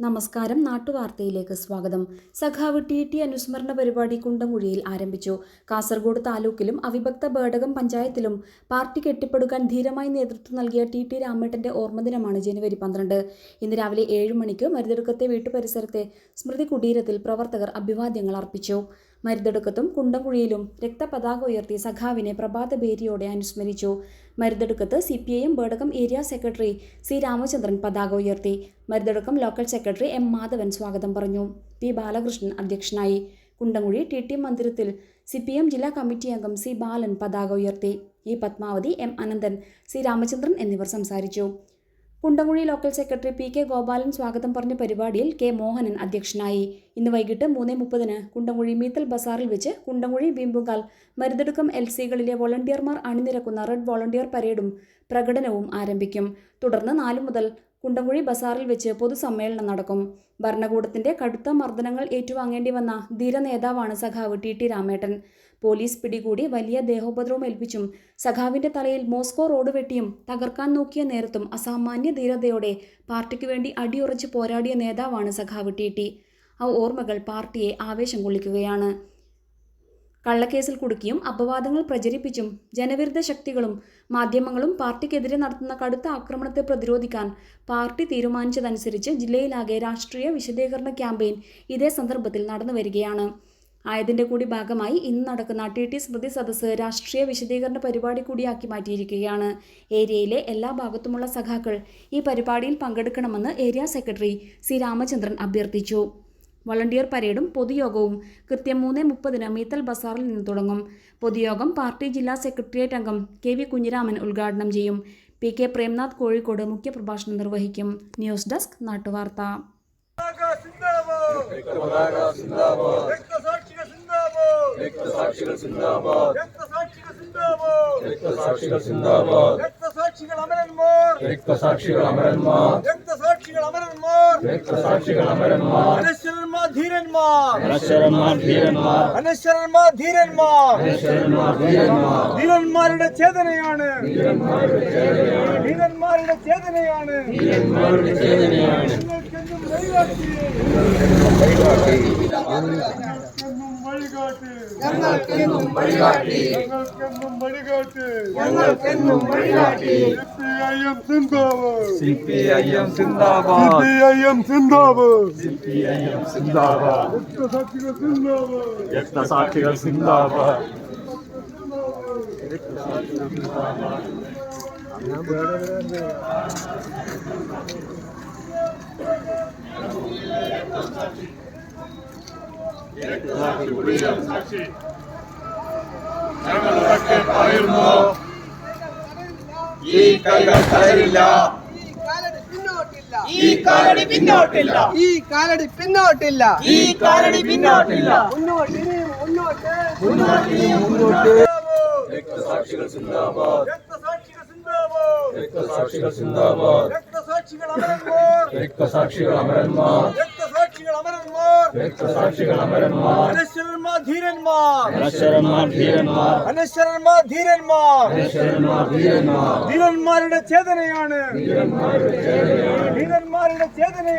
നമസ്കാരം. നാട്ടുവാർത്തയിലേക്ക് സ്വാഗതം. സഖാവ് ടി. ടി. അനുസ്മരണ പരിപാടി കുണ്ടംകുഴിയിൽ ആരംഭിച്ചു. കാസർഗോഡ് താലൂക്കിലും അവിഭക്ത ബേഡകം പഞ്ചായത്തിലും പാർട്ടി കെട്ടിപ്പടുക്കാൻ ധീരമായി നേതൃത്വം നൽകിയ ടി. ടി. രാമേട്ടന്റെ ഓർമ്മദിനമാണ് ജനുവരി പന്ത്രണ്ട്. ഇന്ന് രാവിലെ ഏഴ് മണിക്ക് മരുതെടുക്കത്തെ വീട്ടുപരിസരത്തെ സ്മൃതി കുടീരത്തിൽ പ്രവർത്തകർ അഭിവാദ്യങ്ങൾ അർപ്പിച്ചു. മരുതെടുക്കത്തും കുണ്ടംകുഴിയിലും രക്തപതാക ഉയർത്തി സഖാവിനെ പ്രഭാത ഭേരിയോടെ അനുസ്മരിച്ചു. മരുതെടുക്കത്ത് C P I M Bedakam area secretary C Ramachandran പതാക ഉയർത്തി. Maruthedukkam local secretary M Madhavan സ്വാഗതം പറഞ്ഞു. പി ബാലകൃഷ്ണൻ അധ്യക്ഷനായി. കുണ്ടംകുഴി ടി ടി മന്ദിരത്തിൽ സി പി എം ജില്ലാ കമ്മിറ്റി അംഗം സി ബാലൻ പതാക ഉയർത്തി. E Padmavathi M Ananthan C Ramachandran എന്നിവർ സംസാരിച്ചു. Kundamkuzhi local secretary P K Gopalan സ്വാഗതം പറഞ്ഞ പരിപാടിയിൽ കെ മോഹനൻ അധ്യക്ഷനായി. ഇന്ന് വൈകിട്ട് മൂന്ന് മുപ്പതിന് കുണ്ടംകുഴി മീത്തൽ ബസാറിൽ വെച്ച് കുണ്ടംകുഴി ബീമ്പുകാൽ മരുതെടുക്കം എൽ സികളിലെ വോളണ്ടിയർമാർ അണിനിരക്കുന്ന റെഡ് വോളണ്ടിയർ പരേഡും പ്രകടനവും ആരംഭിക്കും. തുടർന്ന് നാലു മുതൽ കുണ്ടംകുഴി ബസാറിൽ വെച്ച് പൊതുസമ്മേളനം നടക്കും. ഭരണകൂടത്തിന്റെ കടുത്ത മർദ്ദനങ്ങൾ ഏറ്റുവാങ്ങേണ്ടി വന്ന ധീര നേതാവാണ് സഖാവ് ടി ടി രാമേട്ടൻ. പോലീസ് പിടികൂടി വലിയ ദേഹോപദ്രവം ഏൽപ്പിച്ചും സഖാവിന്റെ തലയിൽ മോസ്കോ റോഡ് വെട്ടിയും തകർക്കാൻ നോക്കിയ നേരത്തും അസാമാന്യ ധീരതയോടെ പാർട്ടിക്ക് വേണ്ടി അടിയുറച്ച് പോരാടിയ നേതാവാണ് സഖാവ് ടി ടി. ആ ഓർമ്മകൾ പാർട്ടിയെ ആവേശം കൊള്ളിക്കുകയാണ്. കള്ളക്കേസിൽ കുടുക്കിയും അപവാദങ്ങൾ പ്രചരിപ്പിച്ചും ജനവിരുദ്ധ ശക്തികളും മാധ്യമങ്ങളും പാർട്ടിക്കെതിരെ നടത്തുന്ന കടുത്ത ആക്രമണത്തെ പ്രതിരോധിക്കാൻ പാർട്ടി തീരുമാനിച്ചതനുസരിച്ച് ജില്ലയിലാകെ രാഷ്ട്രീയ വിശദീകരണ ക്യാമ്പയിൻ ഇതേ സന്ദർഭത്തിൽ നടന്നു വരികയാണ്. ആയതിന്റെ കൂടി ഭാഗമായി ഇന്ന് നടക്കുന്ന ടി ടി സ്മൃതി സദസ്സ് രാഷ്ട്രീയ വിശദീകരണ പരിപാടി കൂടിയാക്കി മാറ്റിയിരിക്കുകയാണ്. ഏരിയയിലെ എല്ലാ ഭാഗത്തുമുള്ള സഖാക്കൾ ഈ പരിപാടിയിൽ പങ്കെടുക്കണമെന്ന് ഏരിയ സെക്രട്ടറി സി രാമചന്ദ്രൻ അഭ്യർത്ഥിച്ചു. വളണ്ടിയർ പരേഡും പൊതുയോഗവും കൃത്യം മൂന്ന് മുപ്പതിന് മീത്തൽ ബസാറിൽ നിന്ന് തുടങ്ങും. പൊതുയോഗം പാർട്ടി ജില്ലാ സെക്രട്ടേറിയറ്റ് അംഗം കെ വി കുഞ്ഞിരാമൻ ഉദ്ഘാടനം ചെയ്യും. പി കെ പ്രേംനാഥ് കോഴിക്കോട് മുഖ്യപ്രഭാഷണം നിർവഹിക്കും. ന്യൂസ് ഡെസ്ക് നാട്ടുവാർത്ത. രക്തസാക്ഷികൾ അമരന്മാർ. രക്തസാക്ഷികൾ അമരന്മാർ. രക്തസാക്ഷികൾ അമരന്മാർ. ധീരന്മാർ അനശ്വരന്മാർ ധീരന്മാർ ധീരന്മാരുടെ ചേതനയാണ്। ധീരന്മാരുടെ ചേതനയാണ്। ധീരന്മാരുടെ ചേതനയാണ് നിങ്ങൾക്കെന്നും വഴികാട്ടി ഞങ്ങൾക്കെന്നും വഴികാട്ടി ഞങ്ങൾക്കെന്നും വഴികാട്ടി ഞങ്ങൾക്കെന്നും വഴികാട്ടി ഞങ്ങൾക്കെന്നും വഴികാട്ടി സി പി ഐ എം സിന്ദാബാദ് സിപിഐഎം സിന്ദാബാദ് സി പി ഐ എം സിന്ദാബാദ് രക്തസാക്ഷികൾ സിന്ദാബാദ് രക്തസാക്ഷികൾ സിന്ദാബാദ് ഞങ്ങളൊക്കെ പറയുന്നു ഈ കൈകൾ തളരില്ല ഈ കാലടി പിന്നോട്ടില്ല. ഈ കാലടി പിന്നോട്ടില്ല. ഈ കാലടി പിന്നോട്ടില്ല. മുന്നോട്ട് മുന്നോട്ട്. മുന്നോട്ട് മുന്നോട്ട്. രക്തസാക്ഷികൾ സിന്ദാബാദ്. രക്തസാക്ഷികൾ സിന്ദാബാദ്. രക്തസാക്ഷികൾ സിന്ദാബാദ്. രക്തസാക്ഷികൾ അമരന്മാർ. രക്തസാക്ഷികൾ അമരന്മാർ രക്തസാക്ഷികൾ അമരന്മാർ രക്തസാക്ഷികൾ അമരന്മാർ അനശ്വരന്മാർ ധീരന്മാർ അനശ്വരന്മാർ ധീരന്മാർ ധീരന്മാരുടെ ചേതനയാണ്. ധീരന്മാരുടെ ചേതനയാണ്.